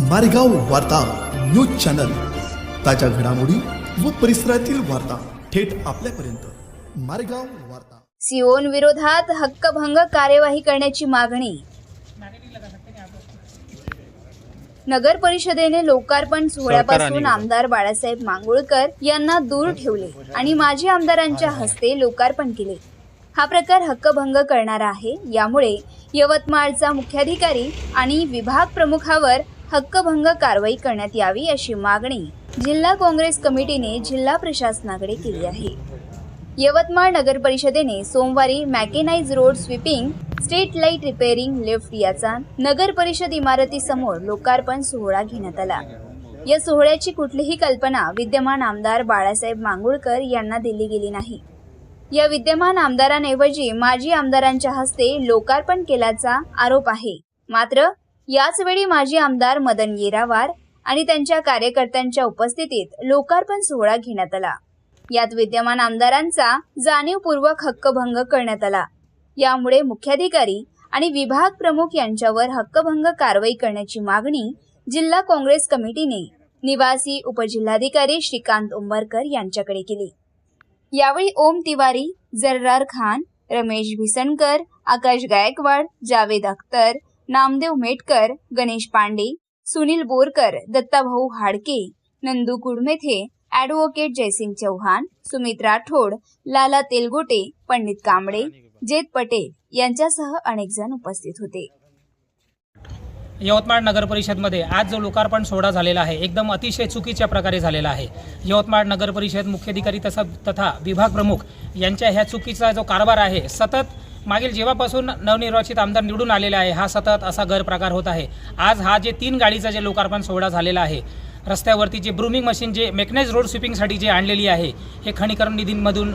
मारेगाव वार्ता news channel. ताज्या घडामोडी व परिसरातील वार्ता थेट आपल्यापर्यंत. मारेगाव वार्ता. सिओन विरोधात हक्कभंग कार्यवाही करण्याची मागणी. नगर परिषदेने लोकार्पण सोहळ्यापासून आमदार बाळासाहेब मांगुळकर यांना दूर ठेवले आणि माजी आमदारांच्या हस्ते लोकार्पण केले. हा प्रकार हक्कभंग करणारा आहे. यामुळे यवतमाळचा मुख्याधिकारी आणि विभाग प्रमुखावर हक्कभंग कारवाई करण्यात यावी अशी मागणी जिल्हा काँग्रेस कमिटीने जिल्हा प्रशासनाकडे केली आहे. यवतमाळ नगर परिषदेने सोमवारी mechanise road sweeping street light repairing lift याचा नगर परिषद इमारतीसमोर लोकार्पण सोहळा घेण्यात आला. या सोहळ्याची कुठलीही कल्पना विद्यमान आमदार बाळासाहेब मांगुळकर यांना दिली गेली नाही. या विद्यमान आमदारांऐवजी माजी आमदारांच्या हस्ते लोकार्पण केल्याचा आरोप आहे. मात्र याचवेळी माजी आमदार मदन येरावार आणि त्यांच्या कार्यकर्त्यांच्या उपस्थितीत लोकार्पण सोहळा घेण्यात आला. यात विद्यमान आमदारांचा जाणीवपूर्वक हक्कभंग करण्यात आला. यामुळे मुख्याधिकारी आणि विभाग प्रमुख यांच्यावर हक्कभंग कारवाई करण्याची मागणी जिल्हा काँग्रेस कमिटीने निवासी उपजिल्हाधिकारी श्रीकांत उंबरकर यांच्याकडे केली. यावेळी ओम तिवारी जर्रार खान रमेश भिसणकर आकाश गायकवाड जावेद अख्तर नामदेव मेटकर गणेश पांडे सुनील बोरकर दत्ताभाऊ हाडके नंदू कुडमेथे ॲडव्होकेट जयसिंग चौहान सुमित राठोड लाला तेलगोटे पंडित कांबळे जेत पटेल यांच्यासह अनेक जण उपस्थित होते. यवतमाळ नगर परिषदमध्ये आज जो लोकार्पण सोहळा झालेला आहे एकदम अतिशय चुकीच्या प्रकारे झालेला आहे. यवतमाळ नगर परिषद मुख्याधिकारी तसा तथा विभाग प्रमुख यांच्या ह्या चुकीचा जो कारभार आहे सतत मागील जेव्हापासून नवनिर्वाचित आमदार निवडून आलेला आहे हा सतत असा गैरप्रकार होत आहे. आज हा जे तीन गाडीचा जे लोकार्पण सोहळा झालेला आहे रस्त्यावरती जे ब्रुमिंग मशीन जे मेकनाइज रोड स्वीपिंगसाठी जे आणलेली आहे हे खणीकरण निधींमधून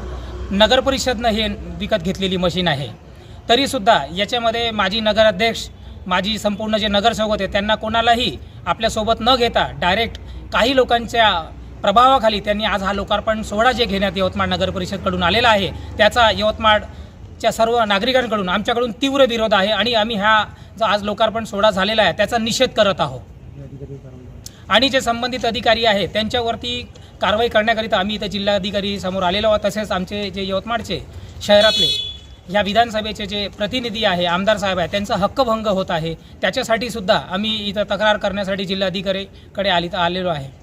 नगर परिषदनं हे विकत घेतलेली मशीन आहे. तरीसुद्धा याच्यामध्ये माजी नगराध्यक्ष माझी संपूर्ण जे नगरसेवक होते त्यांना कोणालाही आपल्यासोबत न घेता डायरेक्ट काही लोकांच्या प्रभावाखाली त्यांनी आज हा लोकार्पण सोहळा जे घेण्यात यवतमाळ नगर परिषदकडून आलेला आहे त्याचा यवतमाळच्या सर्व नागरिकांकडून आमच्याकडून तीव्र विरोध आहे आणि आम्ही हा जो आज लोकार्पण सोहळा झालेला आहे त्याचा निषेध करत आहोत. आणि जे संबंधित अधिकारी आहे त्यांच्यावरती कारवाई करण्याकरिता आम्ही इथं जिल्हाधिकारी समोर आलेलो आहोत तसेच आमचे जे यवतमाळचे शहरातले ह्या विधानसभेचे जे प्रतिनिधी आहे आमदार साहेब आहे त्यांचा हक्कभंग होत आहे. त्याच्यासाठी सुद्धा आम्ही इथं तक्रार करण्यासाठी जिल्हाधिकारीकडे आली आलेलो आहे.